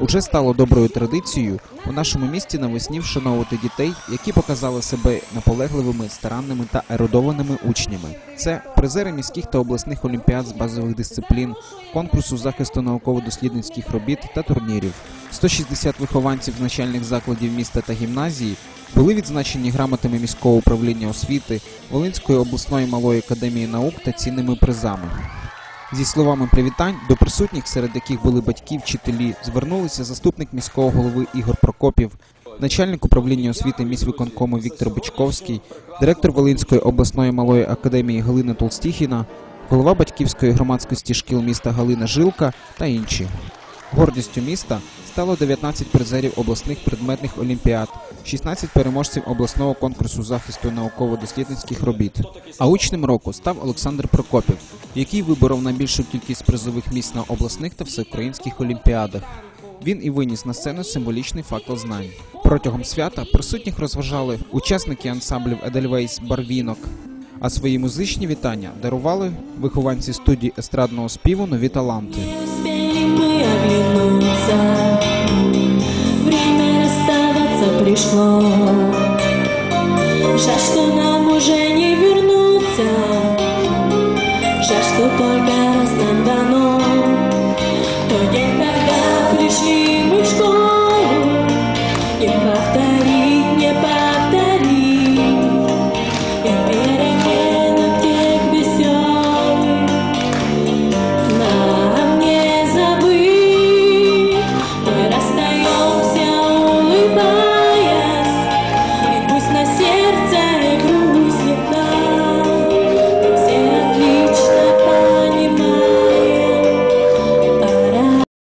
Уже стало доброю традицією у нашому місті навесні вшановувати дітей, які показали себе наполегливими, старанними та ерудованими учнями. Це призери міських та обласних олімпіад з базових дисциплін, конкурсу захисту науково-дослідницьких робіт та турнірів. 160 вихованців з начальних закладів міста та гімназії були відзначені грамотами міського управління освіти, Волинської обласної малої академії наук та цінними призами. Зі словами привітань до присутніх, серед яких були батьки, вчителі, звернулися заступник міського голови Ігор Прокопів, начальник управління освіти міськвиконкому Віктор Бичковський, директор Волинської обласної малої академії Галина Толстіхіна, голова батьківської громадськості шкіл міста Галина Жилка та інші. Гордістю міста стало 19 призерів обласних предметних олімпіад, 16 переможців обласного конкурсу захисту науково-дослідницьких робіт. А учнем року став Олександр Прокопів, який виборов найбільшу кількість призових місць на обласних та всеукраїнських олімпіадах. Він і виніс на сцену символічний факел знань. Протягом свята присутніх розважали учасники ансамблів Едельвейс Барвінок. А свої музичні вітання дарували вихованці студії естрадного співу нові таланти. Пришло Жаль, что нам уже не вернуться. Жаль, что только раз нам дано. То мы